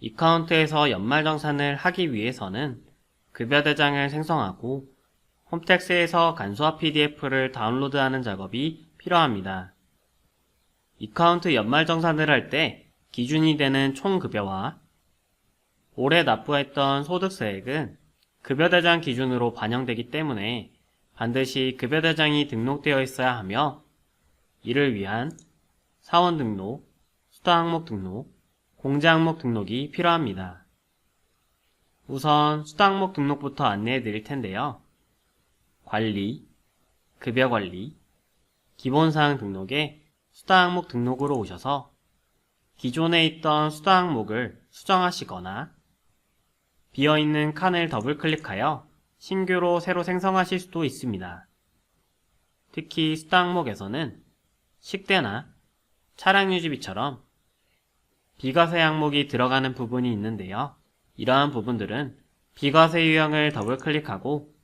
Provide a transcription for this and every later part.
이카운트에서 연말정산을 하기 위해서는 급여 대장을 생성하고 홈택스에서 간소화 PDF를 다운로드하는 작업이 필요합니다. 이카운트 연말정산을 할 때 기준이 되는 총급여와 올해 납부했던 소득세액은 급여대장 기준으로 반영되기 때문에 반드시 급여대장이 등록되어 있어야 하며 이를 위한 사원 등록, 수당 항목 등록, 공제 항목 등록이 필요합니다. 우선 수당 항목 등록부터 안내해 드릴 텐데요. 관리, 급여 관리, 기본사항 등록에 수당 항목 등록으로 오셔서 기존에 있던 수당 항목을 수정하시거나 비어있는 칸을 더블 클릭하여 신규로 새로 생성하실 수도 있습니다. 특히 수당 항목에서는 식대나 차량 유지비처럼 비과세 항목이 들어가는 부분이 있는데요. 이러한 부분들은 비과세 유형을 더블 클릭하고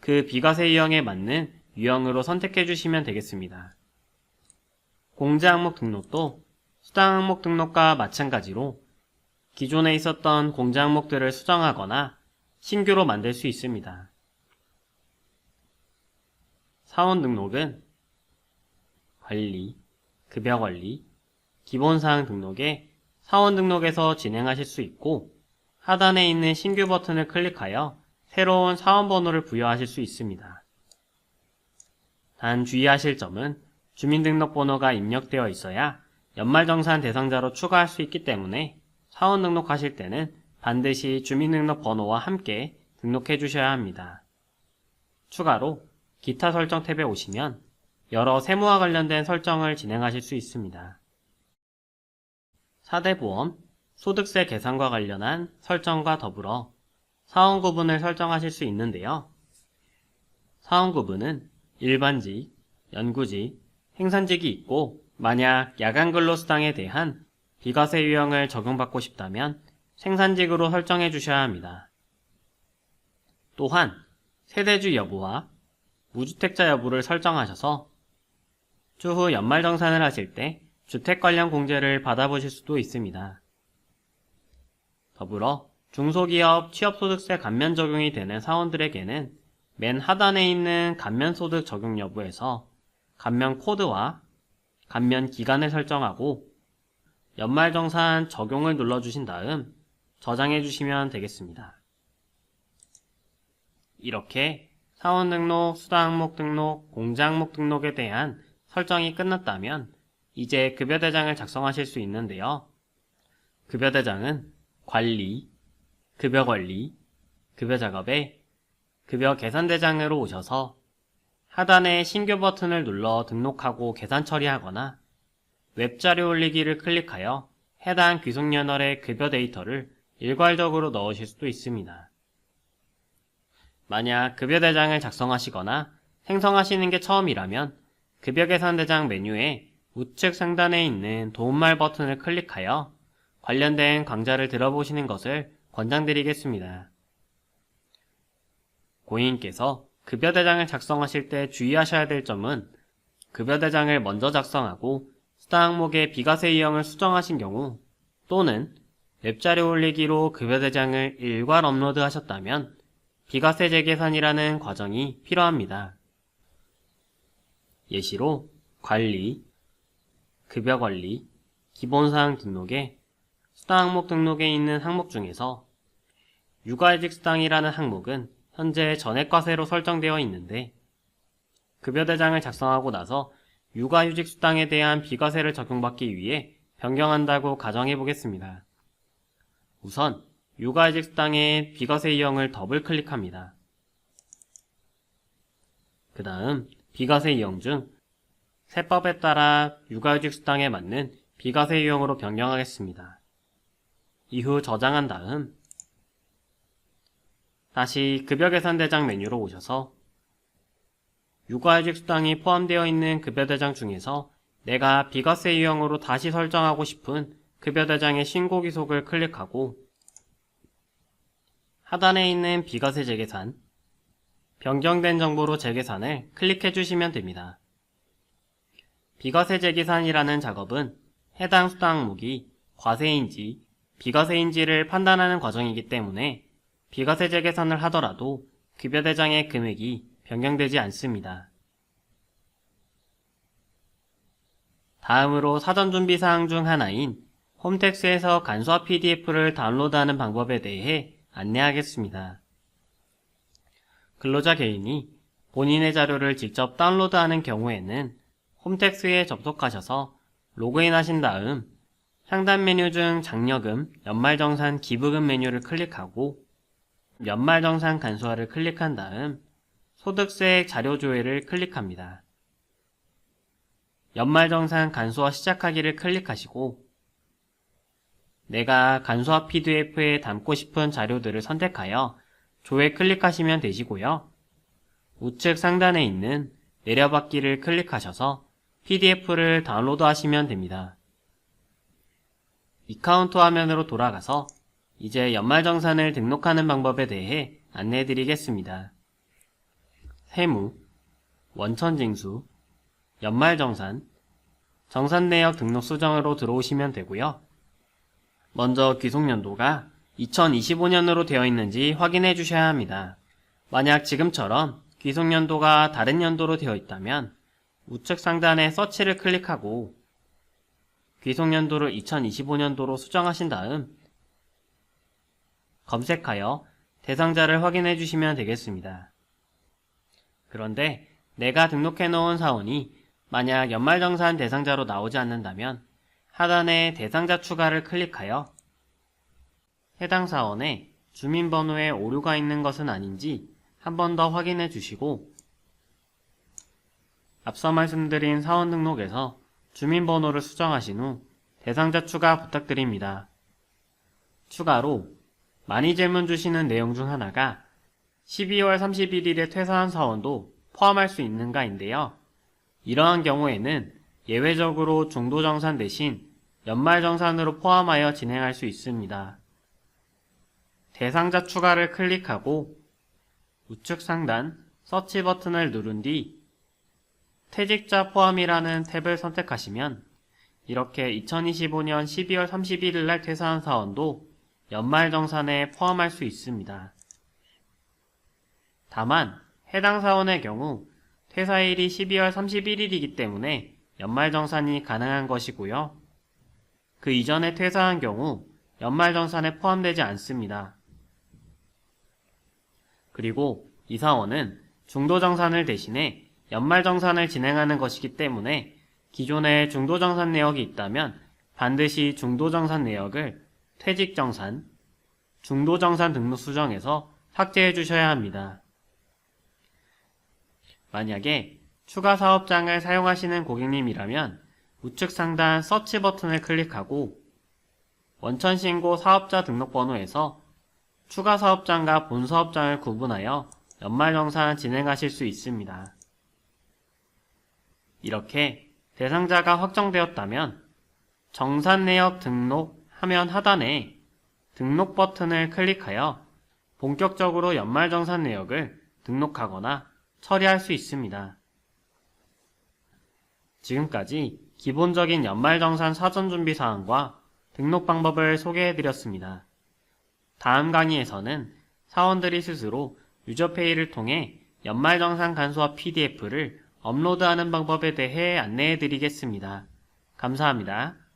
그 비과세 유형에 맞는 유형으로 선택해 주시면 되겠습니다. 공제 항목 등록도 수당 항목 등록과 마찬가지로 기존에 있었던 공제 항목들을 수정하거나 신규로 만들 수 있습니다. 사원 등록은 관리, 급여 관리, 기본사항 등록에 사원 등록에서 진행하실 수 있고 하단에 있는 신규 버튼을 클릭하여 새로운 사원 번호를 부여하실 수 있습니다. 단 주의하실 점은 주민등록번호가 입력되어 있어야 연말정산 대상자로 추가할 수 있기 때문에 사원 등록하실 때는 반드시 주민등록번호와 함께 등록해 주셔야 합니다. 추가로 기타 설정 탭에 오시면 여러 세무와 관련된 설정을 진행하실 수 있습니다. 4대 보험, 소득세 계산과 관련한 설정과 더불어 사원 구분을 설정하실 수 있는데요. 사원 구분은 일반직, 연구직, 행산직이 있고 만약 야간 근로수당에 대한 비과세 유형을 적용받고 싶다면 생산직으로 설정해 주셔야 합니다. 또한 세대주 여부와 무주택자 여부를 설정하셔서 추후 연말정산을 하실 때 주택 관련 공제를 받아보실 수도 있습니다. 더불어 중소기업 취업소득세 감면 적용이 되는 사원들에게는 맨 하단에 있는 감면소득 적용 여부에서 감면 코드와 감면 기간을 설정하고 연말정산 적용을 눌러주신 다음 저장해 주시면 되겠습니다. 이렇게 사원 등록, 수당 항목 등록, 공제 항목 등록에 대한 설정이 끝났다면 이제 급여대장을 작성하실 수 있는데요. 급여대장은 관리, 급여관리, 급여작업에 급여 계산대장으로 오셔서 하단에 신규 버튼을 눌러 등록하고 계산 처리하거나 웹자료 올리기를 클릭하여 해당 귀속연월의 급여 데이터를 일괄적으로 넣으실 수도 있습니다. 만약 급여 대장을 작성하시거나 생성하시는 게 처음이라면 급여 계산 대장 메뉴에 우측 상단에 있는 도움말 버튼을 클릭하여 관련된 강좌를 들어보시는 것을 권장드리겠습니다. 고객님께서 급여 대장을 작성하실 때 주의하셔야 될 점은 급여 대장을 먼저 작성하고 수당 항목의 비과세 유형을 수정하신 경우 또는 웹자료 올리기로 급여 대장을 일괄 업로드 하셨다면 비과세 재계산이라는 과정이 필요합니다. 예시로 관리, 급여 관리, 기본사항 등록에 수당 항목 등록에 있는 항목 중에서 육아이직 수당이라는 항목은 현재 전액과세로 설정되어 있는데 급여 대장을 작성하고 나서 육아휴직 수당에 대한 비과세를 적용받기 위해 변경한다고 가정해 보겠습니다. 우선 육아휴직 수당의 비과세 유형을 더블 클릭합니다. 그 다음 비과세 유형 중 세법에 따라 육아휴직 수당에 맞는 비과세 유형으로 변경하겠습니다. 이후 저장한 다음 다시 급여 계산 대장 메뉴로 오셔서 육아휴직 수당이 포함되어 있는 급여 대장 중에서 내가 비과세 유형으로 다시 설정하고 싶은 급여 대장의 신고 기속을 클릭하고 하단에 있는 비과세 재계산, 변경된 정보로 재계산을 클릭해 주시면 됩니다. 비과세 재계산이라는 작업은 해당 수당 항목이 과세인지 비과세인지를 판단하는 과정이기 때문에 비과세제 계산을 하더라도 급여 대장의 금액이 변경되지 않습니다. 다음으로 사전 준비 사항 중 하나인 홈택스에서 간소화 PDF를 다운로드하는 방법에 대해 안내하겠습니다. 근로자 개인이 본인의 자료를 직접 다운로드하는 경우에는 홈택스에 접속하셔서 로그인 하신 다음 상단 메뉴 중 장려금, 연말정산 기부금 메뉴를 클릭하고 연말정산 간소화를 클릭한 다음 소득세액 자료 조회를 클릭합니다. 연말정산 간소화 시작하기를 클릭하시고 내가 간소화 PDF에 담고 싶은 자료들을 선택하여 조회 클릭하시면 되시고요. 우측 상단에 있는 내려받기를 클릭하셔서 PDF를 다운로드 하시면 됩니다. 이카운트 화면으로 돌아가서 이제 연말정산을 등록하는 방법에 대해 안내해 드리겠습니다. 세무, 원천징수, 연말정산, 정산내역 등록 수정으로 들어오시면 되고요. 먼저 귀속연도가 2025년으로 되어 있는지 확인해 주셔야 합니다. 만약 지금처럼 귀속연도가 다른 연도로 되어 있다면 우측 상단에 서치를 클릭하고 귀속연도를 2025년도로 수정하신 다음 검색하여 대상자를 확인해 주시면 되겠습니다. 그런데 내가 등록해 놓은 사원이 만약 연말정산 대상자로 나오지 않는다면 하단의 대상자 추가를 클릭하여 해당 사원에 주민번호에 오류가 있는 것은 아닌지 한 번 더 확인해 주시고 앞서 말씀드린 사원 등록에서 주민번호를 수정하신 후 대상자 추가 부탁드립니다. 추가로 많이 질문 주시는 내용 중 하나가 12월 31일에 퇴사한 사원도 포함할 수 있는가인데요. 이러한 경우에는 예외적으로 중도정산 대신 연말정산으로 포함하여 진행할 수 있습니다. 대상자 추가를 클릭하고 우측 상단 서치 버튼을 누른 뒤 퇴직자 포함이라는 탭을 선택하시면 이렇게 2025년 12월 31일 날 퇴사한 사원도 연말정산에 포함할 수 있습니다. 다만 해당 사원의 경우 퇴사일이 12월 31일이기 때문에 연말정산이 가능한 것이고요. 그 이전에 퇴사한 경우 연말정산에 포함되지 않습니다. 그리고 이 사원은 중도정산을 대신해 연말정산을 진행하는 것이기 때문에 기존에 중도정산 내역이 있다면 반드시 중도정산 내역을 퇴직정산, 중도정산 등록 수정에서 삭제해 주셔야 합니다. 만약에 추가 사업장을 사용하시는 고객님이라면 우측 상단 서치 버튼을 클릭하고 원천신고 사업자 등록번호에서 추가 사업장과 본 사업장을 구분하여 연말정산 진행하실 수 있습니다. 이렇게 대상자가 확정되었다면 정산 내역 등록 화면 하단에 등록 버튼을 클릭하여 본격적으로 연말정산 내역을 등록하거나 처리할 수 있습니다. 지금까지 기본적인 연말정산 사전준비 사항과 등록 방법을 소개해드렸습니다. 다음 강의에서는 사원들이 스스로 유저페이를 통해 연말정산 간소화 PDF를 업로드하는 방법에 대해 안내해 드리겠습니다. 감사합니다.